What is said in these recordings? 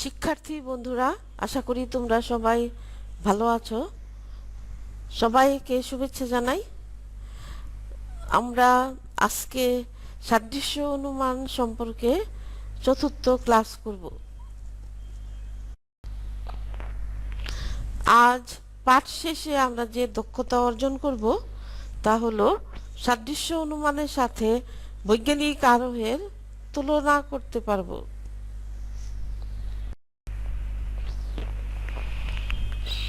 শিক্ষার্থী বন্ধুরা, আশা করি তোমরা সবাই ভালো আছো। সবাইকে শুভেচ্ছা জানাই। আমরা আজকে সাদৃশ্য অনুমান সম্পর্কে চতুর্থ ক্লাস করব। আজ পাঠ শেষে আমরা যে দক্ষতা অর্জন করব, তা হলো সাদৃশ্য অনুমানের সাথে বৈজ্ঞানিক আরোহের তুলনা করতে পারব।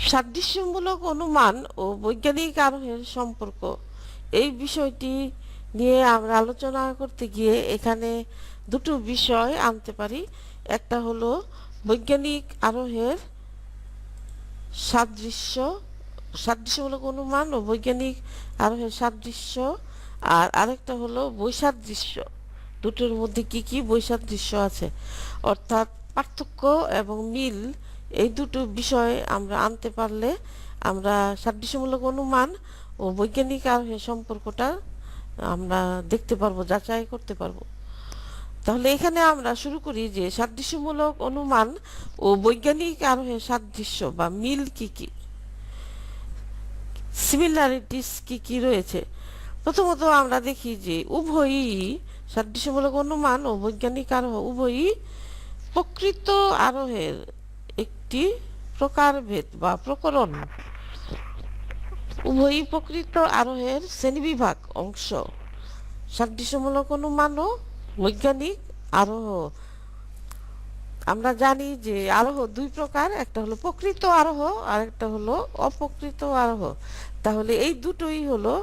সাদৃশ্যমূলক অনুমান ও বৈজ্ঞানিক আরোহের সম্পর্ক। এই বিষয়টি নিয়ে আমরা আলোচনা করতে গিয়ে এখানে দুটো বিষয় আনতে পারি। একটা হলো বৈজ্ঞানিক আরোহের সাদৃশ্য, সাদৃশ্যমূলক অনুমান ও বৈজ্ঞানিক আরোহের সাদৃশ্য, আর আরেকটা হলো বৈসাদৃশ্য। দুটোর মধ্যে কি কি বৈসাদৃশ্য আছে? অর্থাৎ পার্থক্য এবং মিল এই দুটো বিষয় আমরা আনতে পারলে আমরা সাদৃশ্যমূলক অনুমান ও বৈজ্ঞানিক আরোহের সম্পর্কটা আমরা দেখতে পারব, যাচাই করতে পারব। তাহলে এখানে আমরা শুরু করি যে সাদৃশ্যমূলক অনুমান ও বৈজ্ঞানিক আরোহের সাদৃশ্য বা মিল কি কি? সিমিলারিটিস কি কি রয়েছে? প্রথমত আমরা দেখি যে উভয়ই সাদৃশ্যমূলক অনুমান ও বৈজ্ঞানিক আরোহ উভয়ই প্রকৃত আরোহের একটি প্রকারভেদ বা প্রকরণ। উভয়ই প্রকৃত আরোহের শ্রেণীবিভাগ অংশ। সাদৃশ্যমূলক অনুমান ও বৈজ্ঞানিক আরোহ। আমরা জানি যে আরোহ দুই প্রকার, একটা হলো প্রকৃত আরোহ আর একটা হলো অপ্রকৃত আরোহ। তাহলে এই দুটোই হলো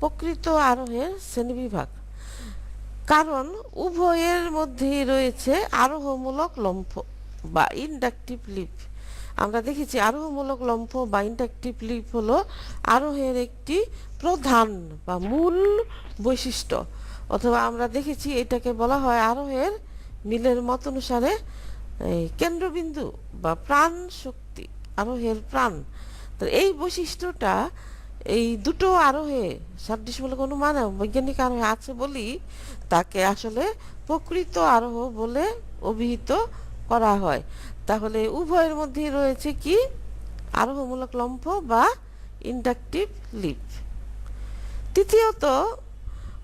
প্রকৃত আরোহের শ্রেণীবিভাগ। কারণ উভয়ের মধ্যেই রয়েছে আরোহমূলক লম্ফ বা ইন্ডাকটিভ লিপ। আমরা দেখেছি আরোহমূলক লম্ফ বা ইন্ডাকটিভ লিপ হলো আরোহের একটি প্রধান বা মূল বৈশিষ্ট্য। অথবা আমরা দেখেছি এটাকে বলা হয় আরোহের মিলের মত অনুসারে কেন্দ্রবিন্দু বা প্রাণ শক্তি, আরোহের প্রাণ। তো এই বৈশিষ্ট্যটা এই দুটো আরোহে সাদৃশ্যমূলক অনুমান এবং বৈজ্ঞানিক আরোহে আছে বলি তাকে আসলে প্রকৃত আরোহ বলে অভিহিত করা হয়। তাহলে উভয়ের মধ্যেই রয়েছে কি? আরোহমূলক লম্ফ বা ইন্ডাকটিভ লিপ। তৃতীয়ত,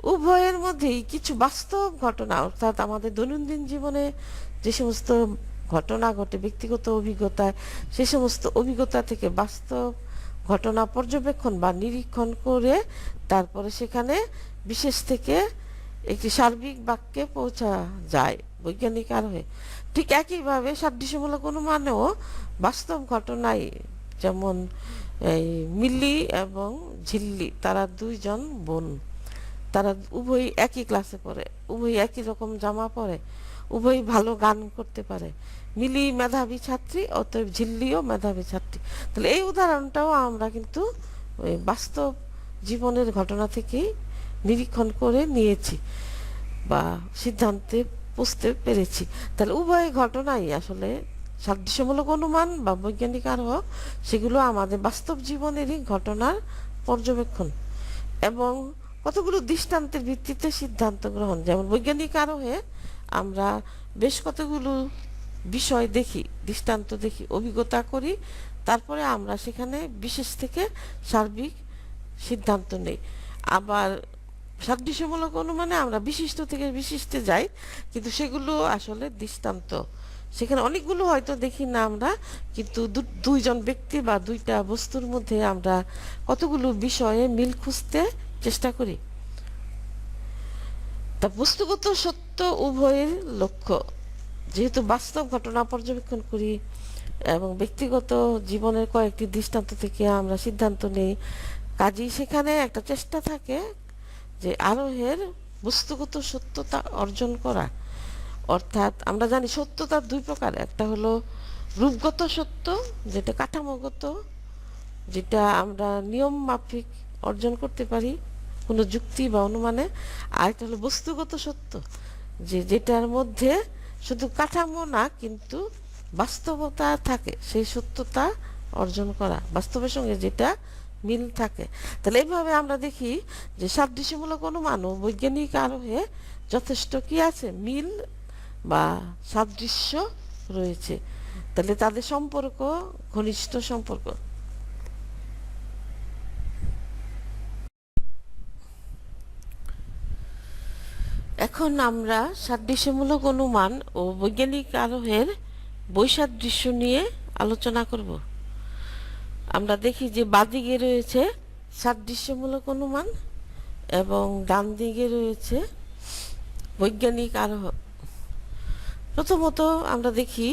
উভয়ের মধ্যেই কিছু বাস্তব ঘটনা, অর্থাৎ আমাদের দৈনন্দিন জীবনে যে সমস্ত ঘটনা ঘটে, ব্যক্তিগত অভিজ্ঞতায়, সে সমস্ত অভিজ্ঞতা থেকে বাস্তব ঘটনা পর্যবেক্ষণ বা নিরীক্ষণ করে তারপরে সেখানে বিশেষ থেকে একটি সার্বিক বাক্যে পৌঁছা যায়। বৈজ্ঞানিক আরোহে। ঠিক একইভাবে সাদৃশ্যমূলক অনুমানেও বাস্তব ঘটনায় যেমন এই মিল্লি এবং ঝিল্লি, তারা দুইজন বোন। তারা উভয়ই একই ক্লাসে পড়ে, উভয়ই একই রকম জামা পরে, উভয়ই ভালো গান করতে পারে। মিলি মেধাবী ছাত্রী, অতএব ঝিল্লিও মেধাবী ছাত্রী। তাহলে এই উদাহরণটাও আমরা কিন্তু বাস্তব জীবনের ঘটনা থেকেই নিরীক্ষণ করে নিয়েছি বা সিদ্ধান্তে বুঝতে পেরেছি। তাহলে উভয় ঘটনাই আসলে সাদৃশ্যমূলক অনুমান বা বৈজ্ঞানিক আরোহ, সেগুলো আমাদের বাস্তব জীবনেরই ঘটনার পর্যবেক্ষণ। এবং কতগুলো দৃষ্টান্তের ভিত্তিতে সিদ্ধান্ত গ্রহণ, যেমন বৈজ্ঞানিক আরোহে আমরা বেশ কতগুলো বিষয় দেখি, দৃষ্টান্ত দেখি, অভিজ্ঞতা করি, তারপরে আমরা সেখানে বিশেষ থেকে সার্বিক সিদ্ধান্ত নেই। আবার সাদৃশ্যমূলক অনুমানে আমরা বিশিষ্ট থেকে বিশিষ্টে যাই, কিন্তু সেগুলো আসলে দৃষ্টান্ত। সেখানে অনেকগুলো হয়তো দেখি না আমরা, কিন্তু দুইজন ব্যক্তি বা দুইটা বস্তুর মধ্যে আমরা কতগুলো বিষয়ে মিল খুঁজতে চেষ্টা করি। তা বস্তুগত সত্য উভয়ের লক্ষ্য। যেহেতু বাস্তব ঘটনা পর্যবেক্ষণ করি এবং ব্যক্তিগত জীবনের কয়েকটি দৃষ্টান্ত থেকে আমরা সিদ্ধান্ত নেই, কাজেই সেখানে একটা চেষ্টা থাকে যে আরোহের বস্তুগত সত্যতা অর্জন করা। অর্থাৎ আমরা জানি সত্যতা দুই প্রকার। একটা হলো রূপগত সত্য, যেটা কাঠামোগত, যেটা আমরা নিয়ম মাফিক অর্জন করতে পারি কোনো যুক্তি বা অনুমানে। আর একটা হলো বস্তুগত সত্য, যে যেটার মধ্যে শুধু কাঠামো না, কিন্তু বাস্তবতা থাকে। সেই সত্যতা অর্জন করা। বাস্তবের সঙ্গে যেটা মিল থাকে। তাহলে এইভাবে আমরা দেখি যে সাদৃশ্যমূলক অনুমান ও বৈজ্ঞানিক আরোহে যথেষ্ট কি আছে? মিল বা সাদৃশ্য রয়েছে। তাহলে তাদের সম্পর্ক, ঘনিষ্ঠ সম্পর্ক। এখন আমরা সাদৃশ্যমূলক অনুমান ও বৈজ্ঞানিক আরোহের বৈসাদৃশ্য নিয়ে আলোচনা করব। আমরা দেখি যে বাদিকে রয়েছে সাদৃশ্যমূলক অনুমান এবং ডান দিকে রয়েছে বৈজ্ঞানিক আরোহ। প্রথমত আমরা দেখি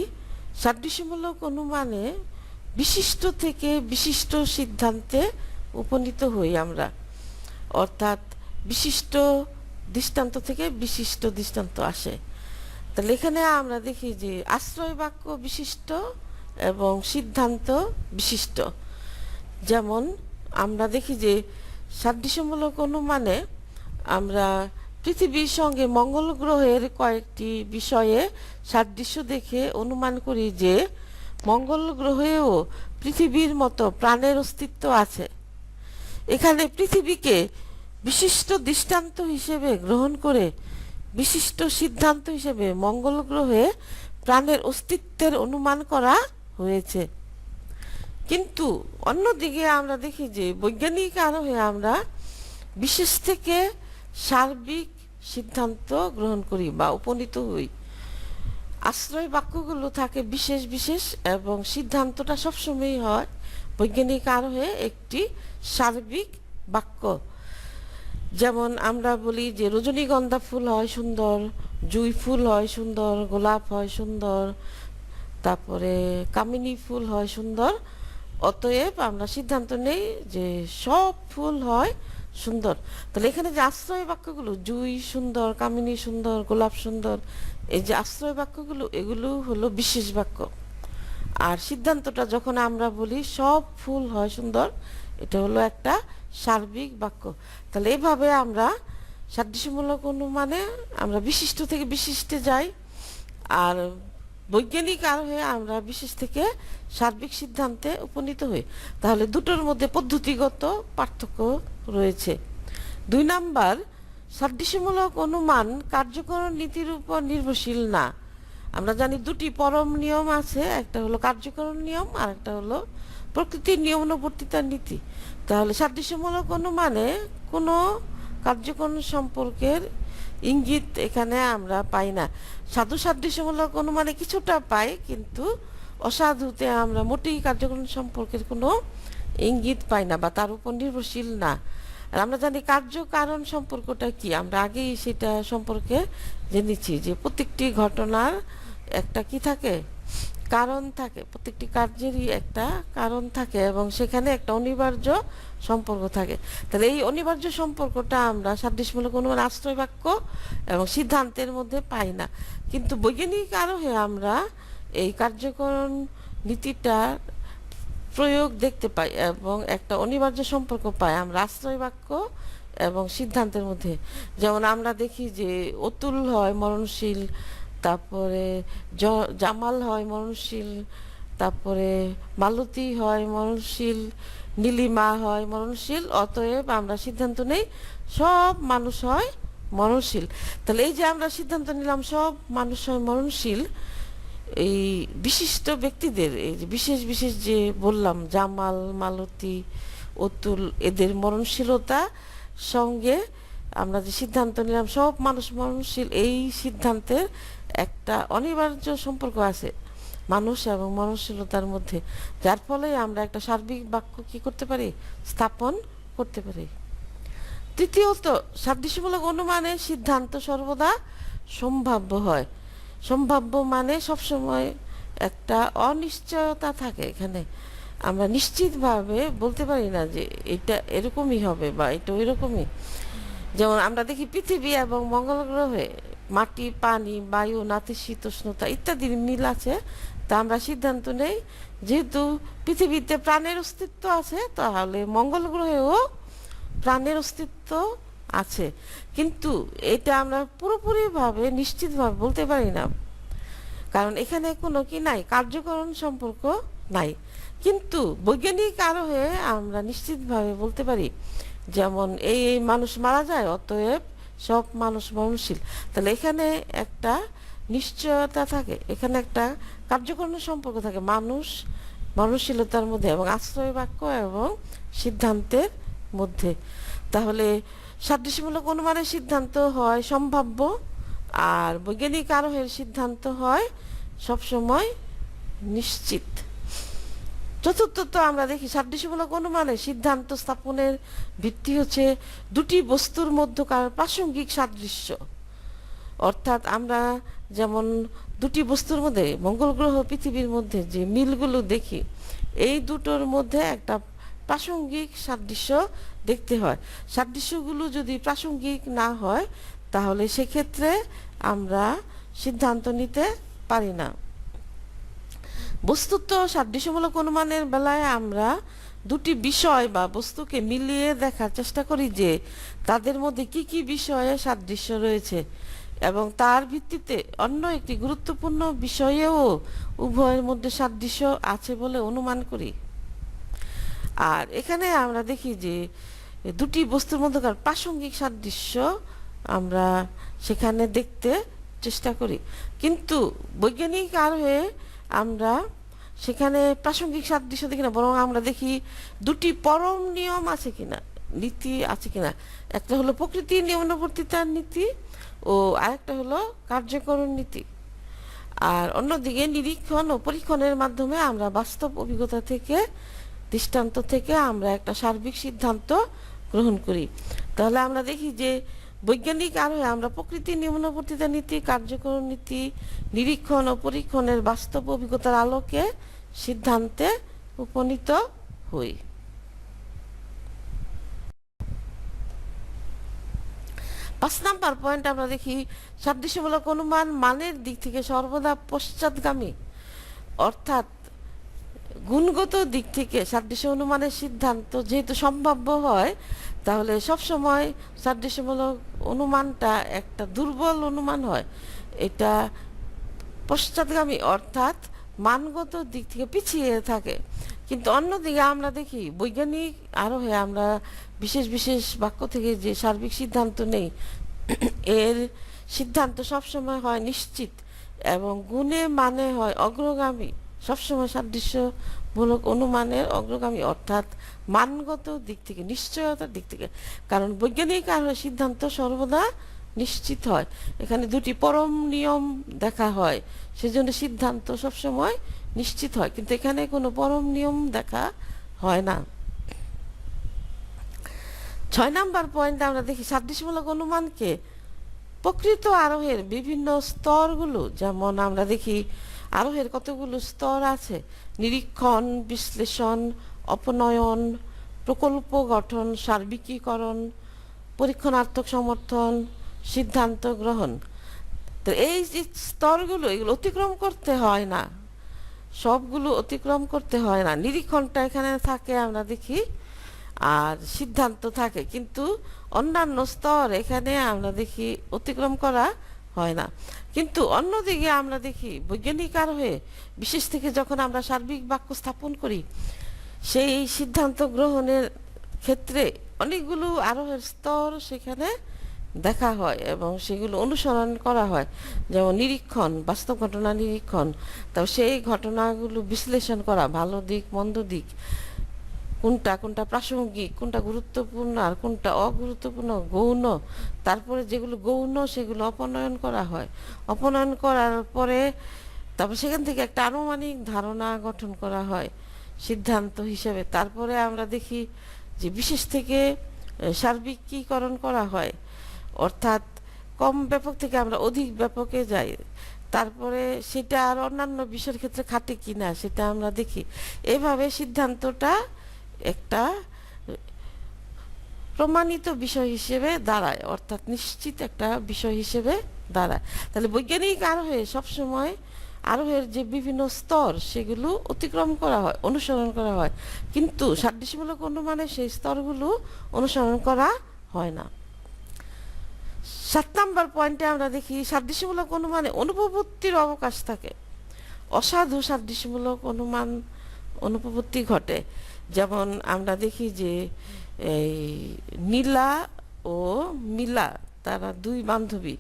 সাদৃশ্যমূলক অনুমানে বিশিষ্ট থেকে বিশিষ্ট সিদ্ধান্তে উপনীত হই আমরা। অর্থাৎ বিশিষ্ট দৃষ্টান্ত থেকে বিশিষ্ট দৃষ্টান্ত আসে। তাহলে এখানে আমরা দেখি যে আশ্রয় বাক্য বিশিষ্ট এবং সিদ্ধান্ত বিশিষ্ট। যেমন আমরা দেখি যে সাদৃশ্যমূলক অনুমানে আমরা পৃথিবীর সঙ্গে মঙ্গল গ্রহের কয়েকটি বিষয়ে সাদৃশ্য দেখে অনুমান করি যে মঙ্গল গ্রহেও পৃথিবীর মতো প্রাণের অস্তিত্ব আছে। এখানে পৃথিবীকে বিশিষ্ট দৃষ্টান্ত হিসেবে গ্রহণ করে বিশিষ্ট সিদ্ধান্ত হিসেবে মঙ্গল গ্রহে প্রাণের অস্তিত্বের অনুমান করা হয়েছে। কিন্তু অন্যদিকে আমরা দেখি যে বৈজ্ঞানিক আরোহে আমরা বিশেষ থেকে সার্বিক সিদ্ধান্ত গ্রহণ করি বা উপনীত হই। আশ্রয় বাক্যগুলো থাকে বিশেষ বিশেষ এবং সিদ্ধান্তটা সবসময়ই হয় বৈজ্ঞানিক আরোহে একটি সার্বিক বাক্য। যেমন আমরা বলি যে রজনীগন্ধা ফুল হয় সুন্দর, জুই ফুল হয় সুন্দর, গোলাপ হয় সুন্দর, তারপরে কামিনী ফুল হয় সুন্দর অতএব আমরা সিদ্ধান্ত নেই যে সব ফুল হয় সুন্দর। তাহলে এখানে যে আশ্রয় বাক্যগুলো, জুই সুন্দর, কামিনী সুন্দর, গোলাপ সুন্দর, এই যে আশ্রয় বাক্যগুলো, এগুলো হলো বিশেষ বাক্য। আর সিদ্ধান্তটা যখন আমরা বলি সব ফুল হয় সুন্দর, এটা হলো একটা সার্বিক বাক্য। তাহলে এভাবে আমরা সাদৃশ্যমূলক অনুমানে আমরা বিশিষ্ট থেকে বিশিষ্টে যাই। আর বৈজ্ঞানিক আরোহে আমরা বিশেষ থেকে সার্বিক সিদ্ধান্তে উপনীত হই। তাহলে দুটোর মধ্যে পদ্ধতিগত পার্থক্য রয়েছে। দুই নাম্বার, সাদৃশ্যমূলক অনুমান কার্যকর নীতির উপর নির্ভরশীল না। আমরা জানি দুটি পরম নিয়ম আছে, একটা হলো কার্যকরণ নিয়ম আর একটা হলো প্রকৃতির নিয়ম অনুবর্তিতার নীতি। তাহলে সাদৃশ্যমূলক অনুমানে কোনো কার্যকরণ সম্পর্কের ইঙ্গিত এখানে আমরা পাই না। সাধু সাদৃশ্যমূলক অনুমানে কিছুটা পাই, কিন্তু অসাধুতে আমরা মোটেই কার্যক্রম সম্পর্কের কোনো ইঙ্গিত পাই না বা তার উপর নির্ভরশীল না। আর আমরা জানি কার্য কারণ সম্পর্কটা কি। আমরা আগেই সেটা সম্পর্কে জেনেছি যে প্রত্যেকটি ঘটনার একটা কি থাকে? কারণ থাকে, প্রত্যেকটি কার্যেরই একটা কারণ থাকে এবং সেখানে একটা অনিবার্য সম্পর্ক থাকে। তাহলে এই অনিবার্য সম্পর্কটা আমরা সাদৃশ্যমূলক অনুমান আশ্রয় বাক্য এবং সিদ্ধান্তের মধ্যে পাই না। কিন্তু বৈজ্ঞানিক আরোহে আমরা এই কার্যকরণ নীতিটা প্রয়োগ দেখতে পাই এবং একটা অনিবার্য সম্পর্ক পাই আমরা আশ্রয় বাক্য এবং সিদ্ধান্তের মধ্যে। যেমন আমরা দেখি যে অতুল হয় মরণশীল তারপরে জামাল হয় মরণশীল, তারপরে মালতী হয় মরণশীল, নীলিমা হয় মরণশীল, অতএব আমরা সিদ্ধান্ত নেই, সব মানুষ হয় মরণশীল। তাহলে এই যে আমরা সিদ্ধান্ত নিলাম সব মানুষ হয় মরণশীল, এই বিশিষ্ট ব্যক্তিদের, এই যে বিশেষ বিশেষ যে বললাম, জামাল, মালতী, অতুল, এদের মরণশীলতা সঙ্গে আমরা যে সিদ্ধান্ত নিলাম, সব মানুষ মরণশীল, এই সিদ্ধান্তের একটা অনিবার্য সম্পর্ক আছে মানুষ এবং মননশীলতার মধ্যে। যার ফলে আমরা একটা সার্বিক বাক্য কি করতে পারি? স্থাপন করতে পারি। তৃতীয়ত, সাদৃশ্যমূলক অনুমানে সিদ্ধান্ত সর্বদা সম্ভাব্য হয়। সম্ভাব্য মানে সবসময় একটা অনিশ্চয়তা থাকে এখানে। আমরা নিশ্চিতভাবে বলতে পারি না যে এটা এরকমই হবে বা এটা ওইরকমই। যেমন আমরা দেখি পৃথিবী এবং মঙ্গল গ্রহে মাটি, পানি, বায়ু নাতিশীতোষ্ণতা ইত্যাদির মিল আছে। তা আমরা সিদ্ধান্ত নেই। যেহেতু পৃথিবীতে প্রাণের অস্তিত্ব আছে, তাহলে মঙ্গল গ্রহেও প্রাণের অস্তিত্ব আছে। কিন্তু এটা আমরা পুরোপুরিভাবে নিশ্চিতভাবে বলতে পারি না। কারণ এখানে কোনো কি নাই, কার্যকরণ সম্পর্ক নাই। কিন্তু বৈজ্ঞানিক আরোহে আমরা নিশ্চিতভাবে বলতে পারি যেমন এই মানুষ মারা যায়, অতএব সব মানুষ মরণশীল তাহলে এখানে একটা নিশ্চয়তা থাকে, এখানে একটা কার্যকরণের সম্পর্ক থাকে মানুষ মননশীলতার মধ্যে এবং আশ্রয় বাক্য এবং সিদ্ধান্তের মধ্যে। তাহলে সাদৃশ্যমূলক অনুমানের সিদ্ধান্ত হয় সম্ভাব্য, আর বৈজ্ঞানিক আরোহের সিদ্ধান্ত হয় সবসময় নিশ্চিত। চতুর্থত আমরা দেখি সাদৃশ্যমূলক অনুমানের সিদ্ধান্ত স্থাপনের ভিত্তি হচ্ছে দুটি বস্তুর মধ্যকার প্রাসঙ্গিক সাদৃশ্য। অর্থাৎ আমরা যেমন দুটি বস্তুর মধ্যে মঙ্গল গ্রহ পৃথিবীর মধ্যে যে মিলগুলো দেখি, এই দুটোর মধ্যে একটা প্রাসঙ্গিক সাদৃশ্য দেখতে হয়। সাদৃশ্যগুলো যদি প্রাসঙ্গিক না হয়, তাহলে সেক্ষেত্রে আমরা সিদ্ধান্ত নিতে পারি না। বস্তুত সাদৃশ্যমূলক অনুমানের বেলায় আমরা দুটি বিষয় বা বস্তুকে মিলিয়ে দেখার চেষ্টা করি যে তাদের মধ্যে কি কি বিষয়ে সাদৃশ্য রয়েছে এবং তার ভিত্তিতে অন্য একটি গুরুত্বপূর্ণ বিষয়েও উভয়ের মধ্যে সাদৃশ্য আছে বলে অনুমান করি। আর এখানে আমরা দেখি যে দুটি বস্তুর মধ্যকার প্রাসঙ্গিক সাদৃশ্য আমরা সেখানে দেখতে চেষ্টা করি। কিন্তু বৈজ্ঞানিক আরোহে আমরা সেখানে প্রাসঙ্গিক সাদৃশ্য দেখি না, বরং আমরা দেখি দুটি পরম নিয়ম আছে কিনা, নীতি আছে কিনা। একটা হলো প্রকৃতির নিয়মানুবর্তিতার নীতি ও আরেকটা হলো কার্যকরণ নীতি। আর অন্যদিকে নিরীক্ষণ ও পরীক্ষণের মাধ্যমে আমরা বাস্তব অভিজ্ঞতা থেকে, দৃষ্টান্ত থেকে আমরা একটা সার্বিক সিদ্ধান্ত গ্রহণ করি। তাহলে আমরা দেখি যে বৈজ্ঞানিক আরোহে আমরা প্রকৃতির নিয়মানুবর্তিতা নীতি, কার্যকর নীতি, নিরীক্ষণ ও পরীক্ষণের বাস্তব অভিজ্ঞতার আলোকে সিদ্ধান্তে উপনীত হই। পাঁচ নাম্বার পয়েন্ট আমরা দেখি, সাদৃশ্যমূলক অনুমান মানের দিক থেকে সর্বদা পশ্চাৎগামী। অর্থাৎ গুণগত দিক থেকে সাদৃশ্য অনুমানের সিদ্ধান্ত যেহেতু সম্ভাব্য হয় তাহলে সব সময় সাদৃশ্যমূলক অনুমানটা একটা দুর্বল অনুমান হয়। এটা পশ্চাৎগামী অর্থাৎ মানগত দিক থেকে পিছিয়ে থাকে। কিন্তু অন্যদিকে আমরা দেখি বৈজ্ঞানিক আরোহে আমরা বিশেষ বিশেষ বাক্য থেকে যে সার্বিক সিদ্ধান্ত নেই, এর সিদ্ধান্ত সবসময় হয় নিশ্চিত এবং গুণে মানে হয় অগ্রগামী সবসময় সাদৃশ্যমূলক অনুমানের অগ্রগামী অর্থাৎ মানগত দিক থেকে, নিশ্চয়তার দিক থেকে। কারণ বৈজ্ঞানিক আরোহে সিদ্ধান্ত সর্বদা নিশ্চিত হয়। এখানে দুটি পরম নিয়ম দেখা হয়, সেজন্য সিদ্ধান্ত সবসময় নিশ্চিত হয়। কিন্তু এখানে কোনো পরম নিয়ম দেখা হয় না। ছয় নাম্বার পয়েন্ট আমরা দেখি সাদৃশ্যমূলক অনুমানকে প্রকৃত আরোহের বিভিন্ন স্তরগুলো, যেমন আমরা দেখি আরোহের কতগুলো স্তর আছে? নিরীক্ষণ, বিশ্লেষণ, অপনয়ন, প্রকল্প গঠন, সার্বিকীকরণ পরীক্ষণার্থক সমর্থন, সিদ্ধান্ত গ্রহণ। তো এই যে স্তরগুলো, এগুলো অতিক্রম করতে হয় না। সবগুলো অতিক্রম করতে হয় না। নিরীক্ষণটা এখানে থাকে, আমরা দেখি। আর সিদ্ধান্ত থাকে। কিন্তু অন্যান্য স্তর এখানে আমরা দেখি অতিক্রম করা হয় না। কিন্তু অন্যদিকে আমরা দেখি, বৈজ্ঞানিক আরোহে, বিশেষ থেকে যখন আমরা সার্বিক বাক্য স্থাপন করি, সেই সিদ্ধান্ত গ্রহণের ক্ষেত্রে অনেকগুলো আরোহের স্তর সেখানে দেখা হয় এবং সেগুলো অনুসরণ করা হয়। যেমন নিরীক্ষণ, বাস্তব ঘটনা নিরীক্ষণ, তারপর সেই ঘটনাগুলো বিশ্লেষণ করা, ভালো দিক, মন্দ দিক। কোনটা কোনটা প্রাসঙ্গিক, কোনটা গুরুত্বপূর্ণ আর কোনটা অগুরুত্বপূর্ণ, গৌণ। তারপরে যেগুলো গৌণ, সেগুলো অপনয়ন করা হয়। অপনয়ন করার পরে তারপর সেখান থেকে একটা আনুমানিক ধারণা গঠন করা হয়, সিদ্ধান্ত হিসেবে। তারপরে আমরা দেখি যে বিশেষ থেকে সার্বিকীকরণ করা হয়। অর্থাৎ কম ব্যাপক থেকে আমরা অধিক ব্যাপকে যাই। তারপরে সেটা আর অন্যান্য বিষয়ের ক্ষেত্রে খাটে কিনা, সেটা আমরা দেখি। এভাবে সিদ্ধান্তটা একটা প্রমাণিত বিষয় হিসেবে দাঁড়ায়, অর্থাৎ নিশ্চিত একটা বিষয় হিসেবে দাঁড়ায়। তাহলে বৈজ্ঞানিক আরোহে সবসময় আরোহের যে বিভিন্ন স্তর, সেগুলো অতিক্রম করা হয়, অনুসরণ করা হয়। কিন্তু সাদৃশ্যমূলক অনুমানে সেই স্তরগুলো অনুসরণ করা হয় না। সাত নম্বর পয়েন্টে আমরা দেখি সাদৃশ্যমূলক অনুমানে অনুপবর্তির অবকাশ থাকে। অসাধু সাদৃশ্যমূলক অনুমান অনুপবর্তি ঘটে। যেমন আমরা দেখি যে এই নীলা ও মিলা, তারা দুই বান্ধবী।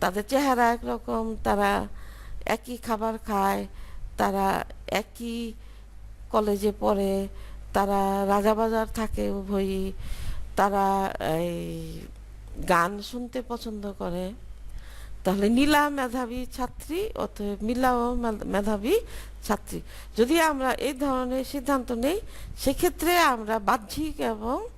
তাদের চেহারা একরকম, তারা একই খাবার খায়, তারা একই কলেজে পড়ে, তারা রাজাবাজার থাকে উভয়ই, তারা এই গান শুনতে পছন্দ করে। তাহলে নীলা মেধাবী ছাত্রী অতএব নীলাও মে- মেধাবী ছাত্রী। যদি আমরা এই ধরনের সিদ্ধান্ত নেই, সেক্ষেত্রে আমরা বাহ্যিক এবং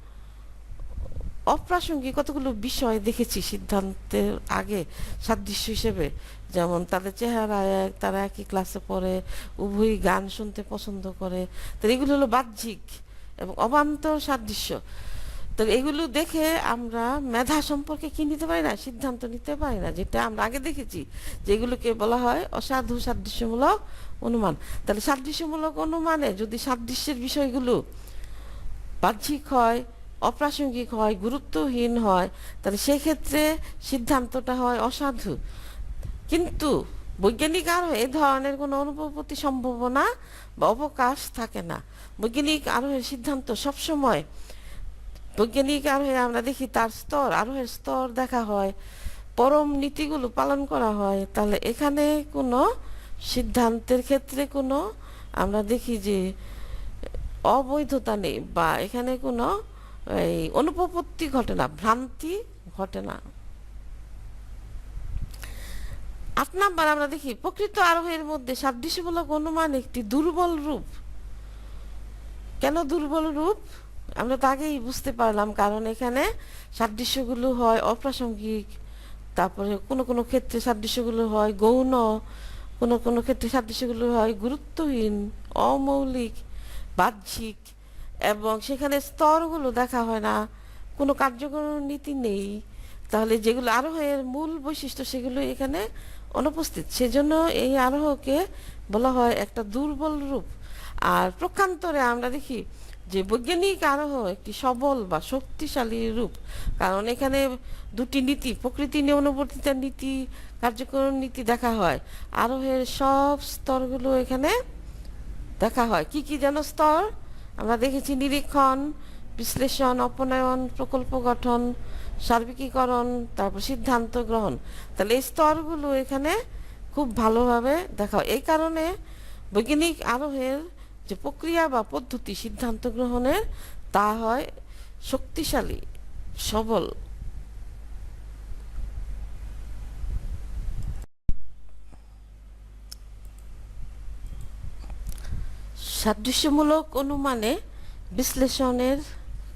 অপ্রাসঙ্গিক কতগুলো বিষয় দেখেছি সিদ্ধান্তের আগে সাদৃশ্য হিসেবে। যেমন তাদের চেহারা এক, তারা একই ক্লাসে পড়ে, উভয়ই গান শুনতে পছন্দ করে। তো এগুলো হলো বাহ্যিক এবং অবান্তর সাদৃশ্য। তো এগুলো দেখে আমরা মেধা সম্পর্কে কি নিতে পারি না? সিদ্ধান্ত নিতে পারি না। যেটা আমরা আগে দেখেছি যেগুলোকে বলা হয় অসাধু সাদৃশ্যমূলক অনুমান। তাহলে সাদৃশ্যমূলক অনুমানে যদি সাদৃশ্যের বিষয়গুলো বাহ্যিক হয়, অপ্রাসঙ্গিক হয়, গুরুত্বহীন হয়, তাহলে সেক্ষেত্রে সিদ্ধান্তটা হয় অসাধু। কিন্তু বৈজ্ঞানিক আরও এ ধরনের কোনো অনুপপত্তি সম্ভাবনা বা অবকাশ থাকে না। বৈজ্ঞানিক আরোহের সিদ্ধান্ত সবসময় বৈজ্ঞানিক আরোহে আমরা দেখি তার স্তর, আরোহের স্তর দেখা হয়, পরম নীতিগুলো পালন করা হয়। তাহলে এখানে কোনো সিদ্ধান্তের ক্ষেত্রে কোনো আমরা দেখি যে অবৈধতা নেই বা এখানে কোনো এই অনুপপত্তি ঘটে না, ভ্রান্তি ঘটে না। আট নাম্বার আমরা দেখি, প্রকৃত আরোহের মধ্যে সাদৃশ্যমূলক অনুমান একটি দুর্বল রূপ। কেন দুর্বল রূপ? আমরা তো আগেই বুঝতে পারলাম, কারণ এখানে সাদৃশ্যগুলো হয় অপ্রাসঙ্গিক, তারপরে কোনো কোনো ক্ষেত্রে সাদৃশ্যগুলো হয় গৌণ, কোনো কোনো ক্ষেত্রে সাদৃশ্যগুলো হয় গুরুত্বহীন, অমৌলিক, বাহ্যিক, এবং সেখানে স্তরগুলো দেখা হয় না, কোনো কার্যকর নীতি নেই। তাহলে যেগুলো আরোহের মূল বৈশিষ্ট্য সেগুলো এখানে অনুপস্থিত। সেজন্য এই আরোহকে বলা হয় একটা দুর্বল রূপ। আর প্রকান্তরে আমরা দেখি যে বৈজ্ঞানিক আরোহ একটি সবল বা শক্তিশালী রূপ। কারণ এখানে দুটি নীতি, প্রকৃতি নিয়মবর্তিতার নীতি কার্যকর নীতি দেখা হয়। আরোহের সব স্তরগুলো এখানে দেখা হয়। কি কি যেন স্তর? আমরা দেখেছি নিরীক্ষণ, বিশ্লেষণ, অপনয়ন, প্রকল্প গঠন, সার্বিকীকরণ, তারপর সিদ্ধান্ত গ্রহণ। তাহলে এই স্তরগুলো এখানে খুব ভালোভাবে দেখা হয়। এই কারণে বৈজ্ঞানিক আরোহের যে প্রক্রিয়া বা পদ্ধতি সিদ্ধান্ত গ্রহণের, তা হয় শক্তিশালী, সবল। সাদৃশ্যমূলক অনুমানে বিশ্লেষণের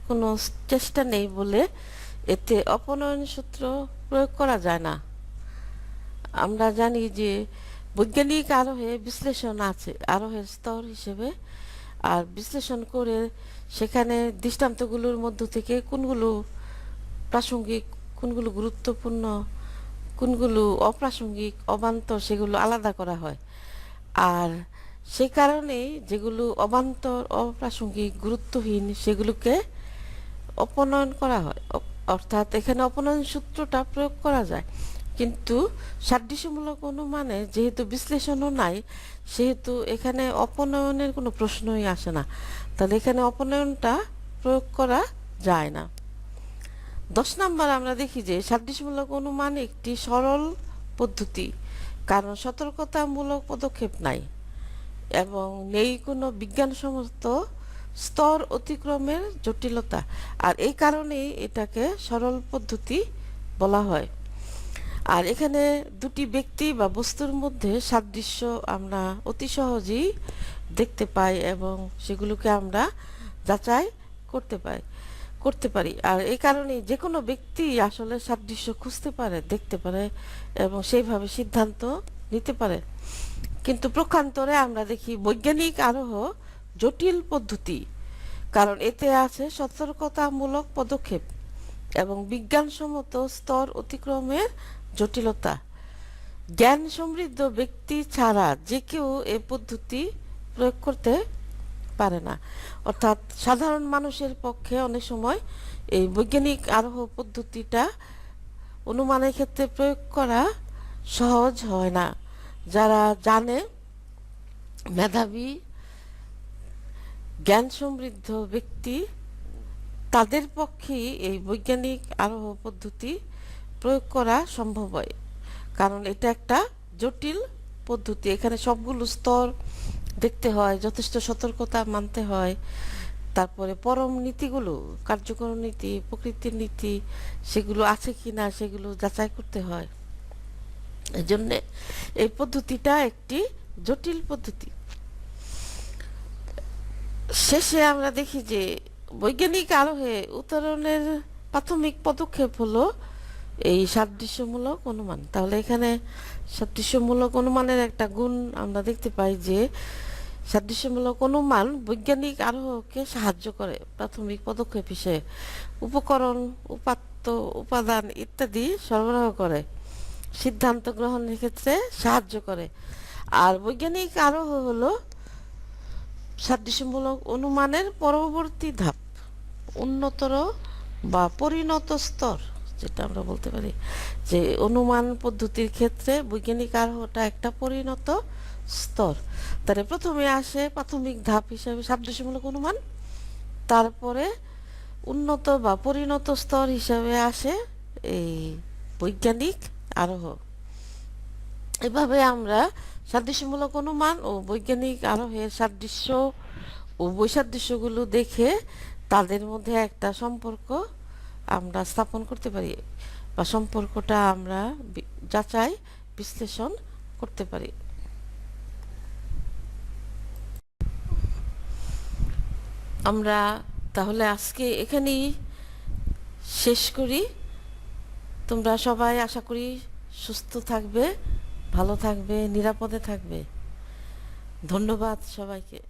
কোনো চেষ্টা নেই বলে এতে অপনয়ন সূত্র প্রয়োগ করা যায় না। আমরা জানি যে বৈজ্ঞানিক আরোহে বিশ্লেষণ আছে, আরোহের স্তর হিসেবে। আর বিশ্লেষণ করে সেখানে দৃষ্টান্তগুলোর মধ্য থেকে কোনগুলো প্রাসঙ্গিক, কোনগুলো গুরুত্বপূর্ণ, কোনগুলো অপ্রাসঙ্গিক, অবান্তর সেগুলো আলাদা করা হয়। আর সেই কারণেই যেগুলো অবান্তর, অপ্রাসঙ্গিক, গুরুত্বহীন সেগুলোকে অপনয়ন করা হয়। অর্থাৎ এখানে অপনয়ন সূত্রটা প্রয়োগ করা যায়। কিন্তু সাদৃশ্যমূলক অনুমানে যেহেতু বিশ্লেষণও নাই, সেহেতু এখানে অপনয়নের কোনো প্রশ্নই আসে না। তাহলে এখানে অপনয়নটা প্রয়োগ করা যায় না। দশ নম্বর আমরা দেখি যে সাদৃশ্যমূলক অনুমান একটি সরল পদ্ধতি, কারণ সতর্কতামূলক পদক্ষেপ নাই এবং নেই কোনো বিজ্ঞানসম্মত স্তর অতিক্রমের জটিলতা। আর এই কারণেই এটাকে সরল পদ্ধতি বলা হয়। আর এখানে দুটি ব্যক্তি বা বস্তুর মধ্যে সাদৃশ্য আমরা অতি সহজেই দেখতে পাই এবং সেগুলোকে আমরা যাচাই করতে পাই, করতে পারি। আর এই কারণে যে কোনো ব্যক্তি আসলে সাদৃশ্য খুঁজতে পারে, দেখতে পারে এবং সেইভাবে সিদ্ধান্ত নিতে পারে। কিন্তু প্রক্ষান্তরে আমরা দেখি বৈজ্ঞানিক আরোহ জটিল পদ্ধতি, কারণ এতে আছে সতর্কতামূলক পদক্ষেপ এবং বিজ্ঞানসম্মত স্তর অতিক্রমের জটিলতা। জ্ঞান সমৃদ্ধ ব্যক্তি ছাড়া যে কেউ এ পদ্ধতি প্রয়োগ করতে পারে না। অর্থাৎ সাধারণ মানুষের পক্ষে অনেক সময় এই বৈজ্ঞানিক আরোহ পদ্ধতিটা অনুমানের ক্ষেত্রে প্রয়োগ করা সহজ হয় না। যারা জানে, মেধাবী, জ্ঞান সমৃদ্ধ ব্যক্তি, তাদের পক্ষেই এই বৈজ্ঞানিক আরোহ পদ্ধতি প্রয়োগ করা সম্ভব হয়। কারণ এটা একটা জটিল পদ্ধতি। এখানে সবগুলো স্তর দেখতে হয়, যথেষ্ট সতর্কতা মানতে হয়। তারপরে পরম নীতিগুলো, কার্যকর নীতি, প্রকৃতির নীতি, সেগুলো আছে কি না সেগুলো যাচাই করতে হয়। এই জন্যে এই পদ্ধতিটা একটি জটিল পদ্ধতি। শেষে আমরা দেখি যে বৈজ্ঞানিক আরোহে উত্তরণের প্রাথমিক পদক্ষেপ হলো এই সাদৃশ্যমূলক অনুমান। তাহলে এখানে সাদৃশ্যমূলক অনুমানের একটা গুণ আমরা দেখতে পাই যে, সাদৃশ্যমূলক অনুমান বৈজ্ঞানিক আরোহকে সাহায্য করে। প্রাথমিক পদক্ষেপ হিসেবে উপকরণ, উপাত্ত, উপাদান ইত্যাদি সরবরাহ করে। সিদ্ধান্ত গ্রহণের ক্ষেত্রে সাহায্য করে। আর বৈজ্ঞানিক আরোহ হলো সাদৃশ্যমূলক অনুমানের পরবর্তী ধাপ। উন্নতর বা পরিণত স্তর। যেটা আমরা বলতে পারি যে অনুমান পদ্ধতির ক্ষেত্রে বৈজ্ঞানিক আরোহটা একটা পরিণত স্তর। তাহলে প্রথমে আসে প্রাথমিক ধাপ হিসাবে সাদৃশ্যমূলক অনুমান, তারপরে উন্নত বা পরিণত স্তর হিসাবে আসে এই বৈজ্ঞানিক আরোহ। এভাবে আমরা সাদৃশ্যমূলক অনুমান ও বৈজ্ঞানিক আরোহের সাদৃশ্য ও বৈসাদৃশ্যগুলো দেখে তাদের মধ্যে একটা সম্পর্ক আমরা স্থাপন করতে পারি বা সম্পর্কটা আমরা যাচাই, বিশ্লেষণ করতে পারি। আমরা তাহলে আজকে এখানেই শেষ করি। তোমরা সবাই আশা করি সুস্থ থাকবে, ভালো থাকবে, নিরাপদে থাকবে। ধন্যবাদ সবাইকে।